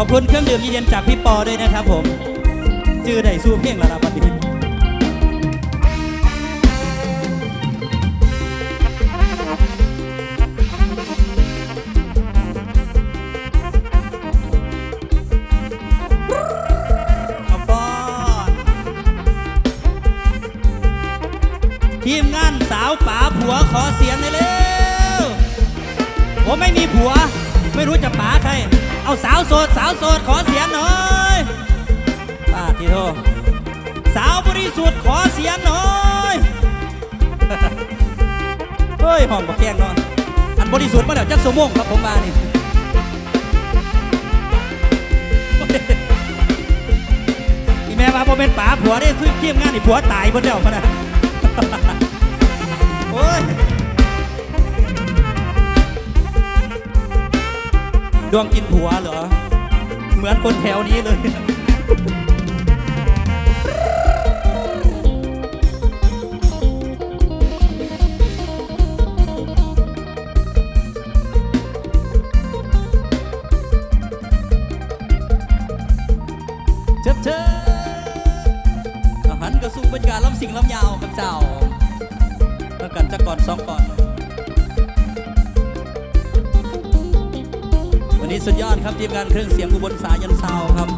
ขอบคุณเครื่องดื่มเย็นๆจากพี่ปอด้วยนะครับผมจือได้สู้เพียงแล้วนะบัดนี้ ไม่รู้จะป๋าใคร เอาสาวโสดสาวโสดขอเสียงหน่อยป้าทีโทสาวบริสุทธิ์ขอเสียงหน่อยเฮ้ยหองบักแกงเนาะอันบริสุทธิ์มาแล้วจักสมงครับผมมานี่อีแม่ว่าผมเป็นป๋าผัวได้ซื้อเทียมงานนี่ผัวตายบนเดียวพะนะ ดวงกินผัวเหรอ เหมือนคนแถวนี้เลยเจ็บเชิญอาหารกระสู้บรรยากาศล้ำสิ่งล้ำยาวกับเจ้าแล้วกันจะก่อนสองก่อน นี้สุดยอดครับทีมงานเครื่องเสียงอุบลสายันซาวครับ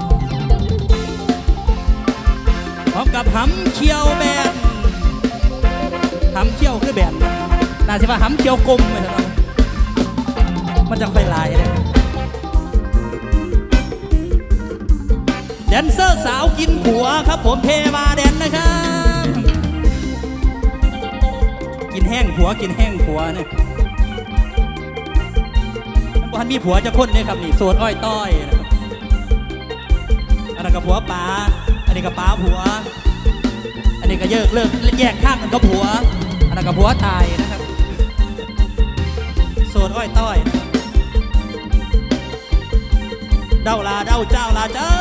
พร้อมกับหำเคียวแบนหำเคียวคือแบนน่าสิว่าหำเคียวกลมเลยนะมันจะค่อยลายเลยแดนเซอร์สาวกินผัวครับ ผมเทวาแดนนะครับ กินแห้งผัวกินแห้งผัวเนี่ย บ้านมีผัวจะคนเนี่ยครับนี่โซนอ้อยต้อยนะครับอันนั้นก็ผัวป๋าอันนี้กับป๋าผัว อันนี้ก็เยิกเลิกแยกข้างกันก็ผัว อันนั้นก็ผัวตายนะครับโซนอ้อยต้อย เด้าลาเด้าเจ้าลาเจ้า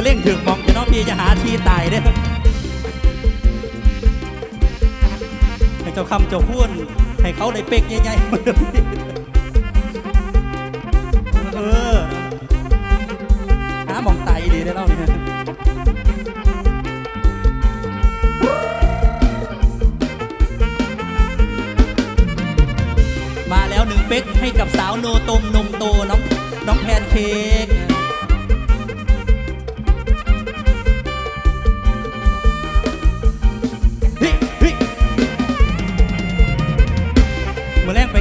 คือเร่งถึงมองจะน้องพี่จะหาที่ตายเด้อให้เจ้าคำเจ้าพูนให้เขาได้เป็กใหญ่ๆเออหามองตายดีได้เล่าเนี่ยมาแล้วหนึ่งเป๊กให้กับสาวโนตมนมโตน้องน้องแพนเค้ก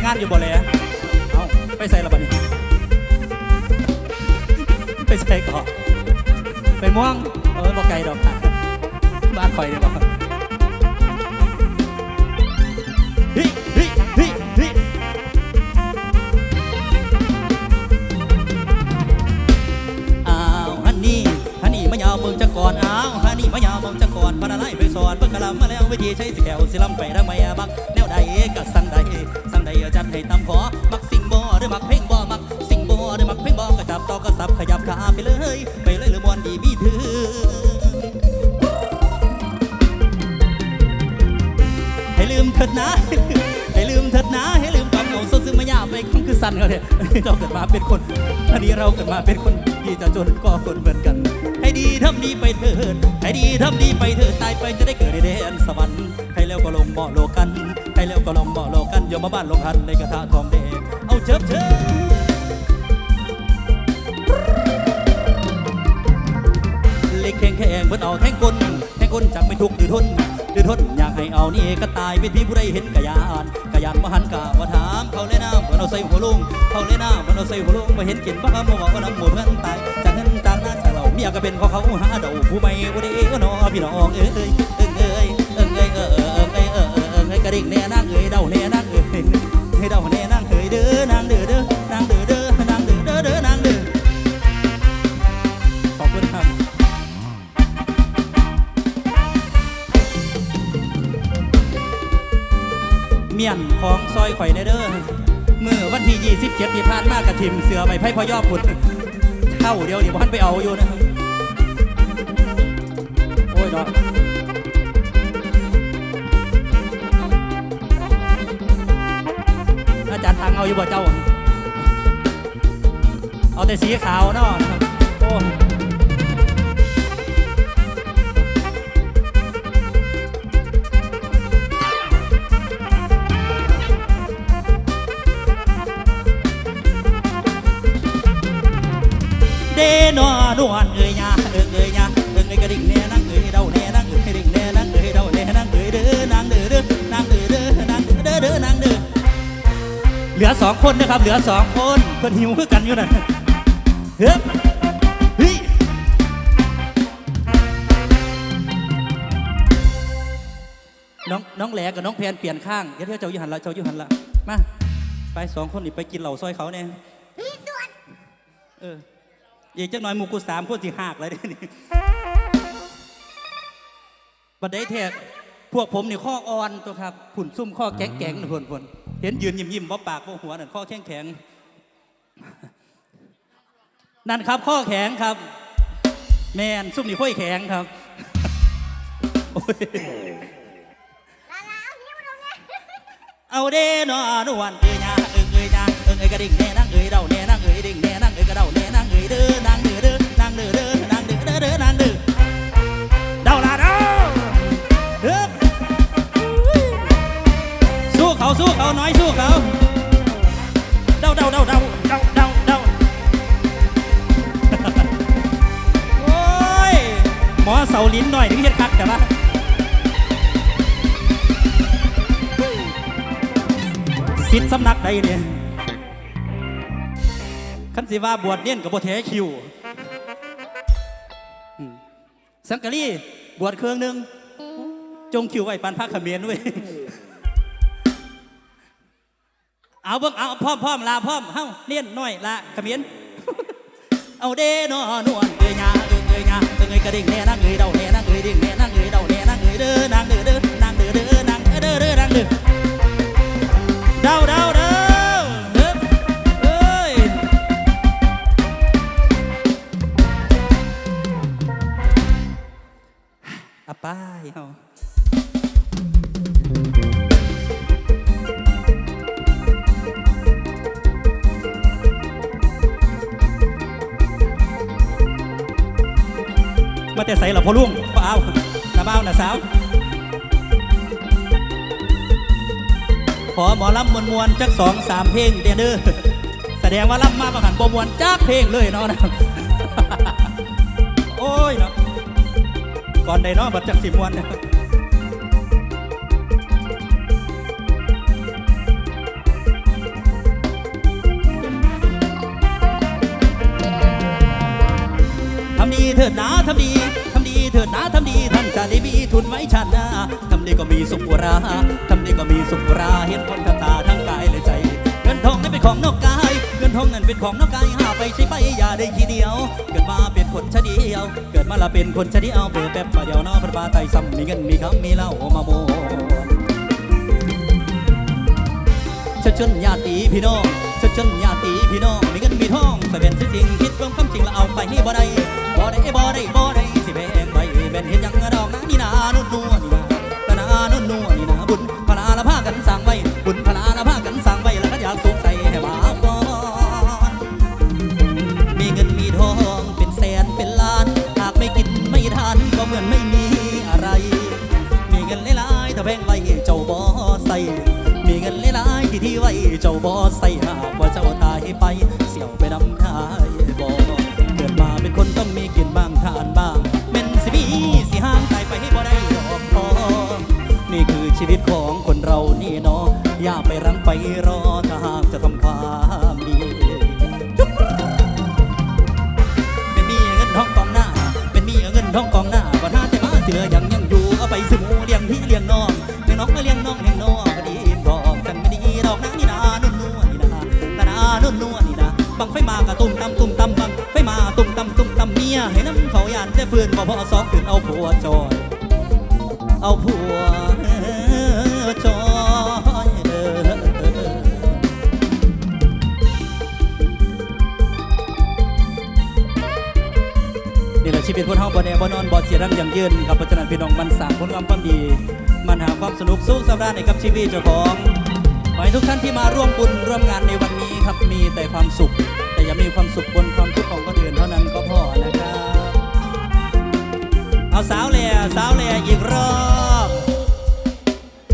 านอยู่บ่เลยเอาไปใส่ละบัดนี้ไปใส่ก่อนไปม่วงเออบ่ไกลดอกค่ะบ้านคอยเดี๋ยวบอกเฮ้ยเฮ้ยเฮ้ยเฮ้ยอ้าวฮันนี่ฮันนี่มายาวเมืองจะก่อนอ้าวฮันนี่มายาวเมืองจะก่อนพนาไล่ไปสอนเบิ่งกะลำมาแล้ววิธีใช้สิแก้วสิลำไปทำไมอะบักแนวใดก็สั่งใดสั่ง ให้ตามขอ มักสิ่งบ่หรือมักเพลงบ่มักสิ่งบ่หรือมักเพลงบ่ก็จับต่อก็สับขยับขาไปเลย ไปเลยหรือมวนดีมีถือให้ลืมเถิดนะ ให้ลืมเถิดนะ ให้ลืมความเหงาเศร้าซึมมายาไปคำคือสั้นเขาเนี่ยเราเกิดมาเป็นคนอันนี้เราเกิดมาเป็นคนที่จะจนก็คนเหมือนกัน ให้ดีทำดีไปเถิด ให้ดีทำดีไปเถิดตายไปจะได้เกิดในแดนสวรรค์ ให้แล้วก็ลงบ่อโลกัน ให้แล้วก็ลงบ่อโล อมาบ้านลงหันในกระทะทองแดงเอาเชิบเชิบเล็กแข็งแข็งเพิ่นเอาแทงกลแทงกลจากไม่ทุกดื้อทนดื้อทนอยากให้เอานี่ก็ตายเป็นที่ผู้ใดเห็นกะยานกะยานมาหันกะว่าถามเขาเลยนะเพิ่นเอาใส่หัวลุงเขาเลยนะเพิ่นเอาใส่หัวลุงมาเห็นกินบ้ามาบอกว่าน้ำหมูเพื่อนตายจากนั้นจากนั้นจากเราเมียก็เป็นของเขาหาเดาผู้ไม่ผู้ใดก็นอพี่น้องเอ้ยเอ้ยเอ้ยเอ้ยเอ้ยเอ้ยเอ้ยเอ้ยเอ้ยเอ้ยเอ้ยเอ้ยกระดิ่งแน่นางเอ้ยเดาแน่นางเอ้ย ให้เดาแน่นางเอ้ยเด้อนางเด้อเด้อนางเด้อเด้อนางเด้อเด้อเด้อนางเด้อขอบคุณครับเมียนของซอยข่อยในเด้อเมื่อวันที่ 27 ที่ผ่านมากระทิมเสือใบไผ่พอยอบผุดเท่าเดียวนี่พันไปเอาอยู่นะครับโอ้ยเนา อาจารย์ทางเอาอยู่บ่เจ้า เอาแต่สีขาวเนาะนะครับโอ้เดนอนวลเอ้ เหลือสองคนนะครับ เหลือสองคนเพิ่นหิวคือกันอยู่นะเฮ้ยเฮ้ยน้องน้องแหลกับน้องแพนเปลี่ยนข้างเดี๋ยวเดี๋ยวเจ้าอยู่หันละเจ้าอยู่หันละมาไปสองคนนี่ไปกินเหล่าซอยเขาเนี่ยเอออีกจักหน่อยหมูกูสามคนสิหักเลยเดี๋ยวนี่บัดได้แทกพวกผมนี่ข้ออ่อนตัวครับผุ่นซุ่มข้อแข็งแข็งๆผุ่นผุ่น เห็นยืนยิ้มยิ้มว่าปากว่าหัวนั่นข้อแข็งแข็งนั่นครับข้อแข็งครับ แมนซุ่มนี่ค่อยแข็งครับเอาเด้นอนวันเอ้ยยาเอ้ยเอ้ยยาเอ้ยเอ้ยกระดิ่งแน่นั่งเอ้ยเดาแน่นั่งเอ้ยดิ่งแน่นั่งเอ้ยกระเดาแน่นั่งเอ้ยเด้อนางเด้อเด้อนางเด้อเด้อนางเด้อเด้อเด้อนางเด้อ เขาน้อยสู้เขาเดาเดาเดาเดาเดาเดาเดาโอ้ยหมอเสาลิ้นหน่อยถึงเฮ็ดคักแต่ว่าสิทธิ์สำนักใดเนี่ยคันสิว่าบวชเนียกับบ่แท้คิวสังกะรีบวชเครื่องหนึ่งจงคิวไว้ปันพักเขมิ้นไว้ย เอาเบิ่งเอาพร้อมพร้อมลาพร้อมเฮ้าเลี้ยนน้อยลาเขมิ้นเอาเด้นอนวลเงยยาเงยเอ้ยยาเงยกระดิ่งแน่นั่งเงยเดาแน่นั่งเงยดิ่งแน่นั่งเงยเดาแน่นั่งเงยเด้อนางเด้อเด้อนางเด้อเด้อนางเด้อเด้อเด้อนางเด้อ มาแต่ใส่หลับพ่อลุงเปล่าน้าเบ้าน้าสาว ขอหมอลำมวนมวนจักสองสามเพลงเดเด้อแสดงว่าลำมาประหันบมวนจักเพลงเลยเนาะนะโอ้ยเนาะก่อนใดเนาะบัดจักสิมวนทำดีเถิดนะทำดี จะได้มีทุนไว้ชาติหน้าทำดีก็มีสุขราทำดีก็มีสุขราเห็นคนทันตาทั้งกายและใจ เงินทองนั้นเป็นของนอกกายเงินทองนั้นเป็นของนอกกายหาไปใช้ไปอย่าได้ทีเดียว เกิดมาเป็นคนชะเดียว เกิดมาละเป็นคนชะเดียวเปิดแป๊บประเดียวเนอพระบาไตซ้ำมีเงินมีคำมีเหล้ามาโมชดชนญาติพี่น้องชดชนญาติพี่น้องมีเงินมีทองใส่เป็นสิสิ่งคิดรวมคำจริงแล้วเอาไปให้บ่ได้บ่ได้บ่ได้บ่ได้ เหมือนไม่มีอะไร มีเงินหลายๆถ้าแบ่งไว้เจ้าบ่ใส่ มีเงินหลายๆที่ที่ไว้เจ้าบ่ใส่หากว่าเจ้าตายไป เสี่ยวไปนำทายบ่เกิดมาเป็นคนต้องมีกินบ้างทานบ้างเป็นสิมีสิห้างตายไปให้บ่ได้ดอกทอนี่คือชีวิตของคนเรานี่เนาะอย่าไปรังไปรอ อยู่เอาไปซื้อหมูเลี้ยงพี่เลี้ยงน้องเลี้ยงน้องก็เลี้ยงน้องเลี้ยงน้องก็ดีบอกกันไม่ดีดอกนะนี่นานุ่นนวลนี่นาตานานุ่นนวลนี่นาบังไฟมากระตุ้มตำตุ้มตำบังไฟมาตุ้มตำตุ้มตำเมียให้น้ำเขายานแต่เพื่อนบ่พอสองขึ้นเอาผัวจอย เอาผัว ปินคนเฮาบ่แน่บ่นอนบ่เสียดังอย่างยืนครับเพราะฉะนั้นพี่น้องมันสร้างผลงามความดี มันหาความสนุกสุขสำราญให้กับชีวิตเจ้าของขอให้ทุกท่านที่มาร่วมบุญร่วมงานในวันนี้ครับมีแต่ความสุข แต่อย่ามีความสุขบนความทุกข์ของคนอื่นเท่านั้นก็พอนะครับ เอาสาวเลียสาวเลียอีกรอบ